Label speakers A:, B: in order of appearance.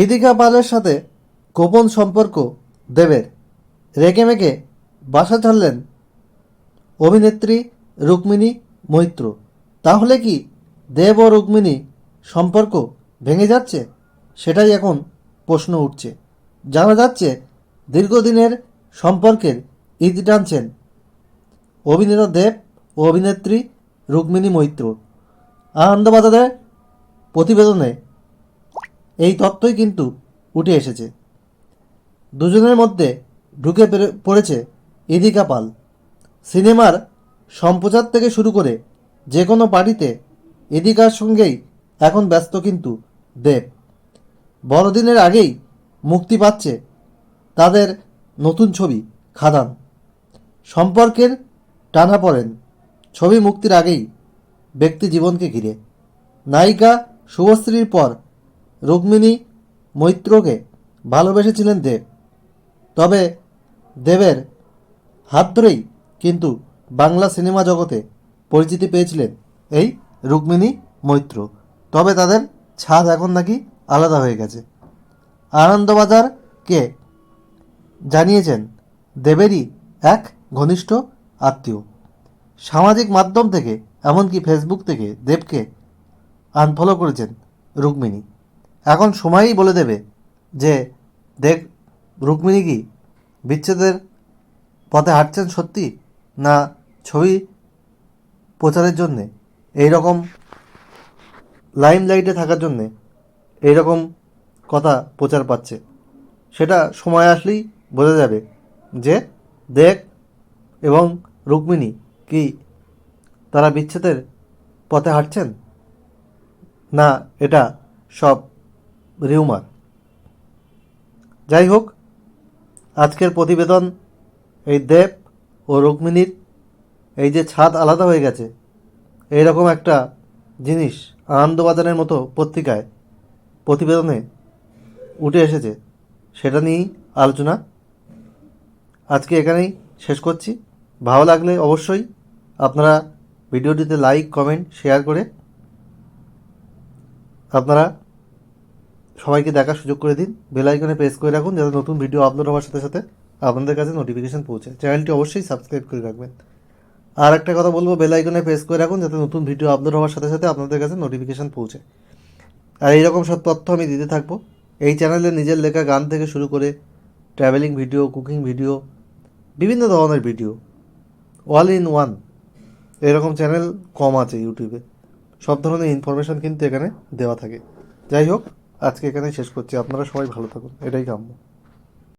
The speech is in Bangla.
A: ইদিকা পালের সাথে গোপন সম্পর্ক দেবের। রেগে মেগে বাসা ছাড়লেন অভিনেত্রী রুক্মিণী মৈত্র। তাহলে কি দেব ও রুক্মিণী সম্পর্ক ভেঙে যাচ্ছে? সেটাই এখন প্রশ্ন উঠছে। জানা যাচ্ছে দীর্ঘদিনের সম্পর্কের ইতি টানছেন অভিনেতা দেব ও অভিনেত্রী রুক্মিণী মৈত্র। আনন্দবাজারের প্রতিবেদনে এই তত্ত্বই কিন্তু উঠে এসেছে। দুজনের মধ্যে ঢুকে পড়েছে ইদিকা পাল। সিনেমার সম্প্রচার থেকে শুরু করে যে কোনো পার্টিতে ইদিকার সঙ্গেই এখন ব্যস্ত কিন্তু দেব। বড়দিনের আগেই মুক্তি পাচ্ছে তাদের নতুন ছবি খাদান। সম্পর্কের টানা পড়েন ছবি মুক্তির আগেই ব্যক্তি জীবনকে ঘিরে। নায়িকা শুভশ্রীর পর রুক্মিণী মৈত্রকে ভালোবেসেছিলেন দেব। তবে দেবের হাত ধরেই কিন্তু বাংলা সিনেমা জগতে পরিচিতি পেয়েছিলেন এই রুক্মিণী মৈত্র। তবে তাদের ছাদ এখন নাকি আলাদা হয়ে গেছে। আনন্দবাজারকে জানিয়েছেন দেবেরই এক ঘনিষ্ঠ আত্মীয়। সামাজিক মাধ্যম থেকে, এমনকি ফেসবুক থেকে দেবকে আনফলো করেছেন রুক্মিণী। এখন সময়ই বলে দেবে যে, দেখ, রুক্মিণী কি বিচ্ছেদের পথে হাঁটছেন সত্যি না ছবি প্রচারের জন্যে? এই রকম লাইমলাইটে থাকার জন্যে এই রকম কথা প্রচার পাচ্ছে। সেটা সময় আসলেই বোঝা যাবে যে, দেখ এবং রুক্মিণী কি তারা বিচ্ছেদের পথে হাঁটছেন? না, এটা সব রিউমার। যাই হোক, আজকের প্রতিবেদন এই দেব ও রুক্মিণীর এই যে ছাদ আলাদা হয়ে গেছে, এইরকম একটা জিনিস আনন্দবাজারের মতো পত্রিকায় প্রতিবেদনে উঠে এসেছে, সেটা নিয়েই আলোচনা। আজকে এখানেই শেষ করছি। ভালো লাগলে অবশ্যই আপনারা ভিডিওটিতে লাইক, কমেন্ট, শেয়ার করে আপনারা সবাইকে দেখার সুযোগ করে দিন। বেল আইকনে প্রেস করে রাখুন যাতে নতুন ভিডিও আপলোড হওয়ার সাথে সাথে আপনাদের কাছে নোটিফিকেশন পৌঁছে। চ্যানেলটি অবশ্যই সাবস্ক্রাইব করে রাখবেন। আর একটা কথা বলব, বেল আইকনে প্রেস করে রাখুন যাতে নতুন ভিডিও আপলোড হওয়ার সাথে সাথে আপনাদের কাছে নোটিফিকেশান পৌঁছে। আর এইরকম সব তথ্য আমি দিতে থাকব। এই চ্যানেলে নিজের লেখা গান থেকে শুরু করে ট্রাভেলিং ভিডিও কুকিং ভিডিও বিভিন্ন ধরনের ভিডিও অল ইন ওয়ান এরকম চ্যানেল কম আছে ইউটিউবে সব ধরনের ইনফরমেশন কিন্তু এখানে দেওয়া থাকে। যাই হোক আজকে এখানেই শেষ করছি। আপনারা সবাই ভালো থাকুন। এটাই কাম্য।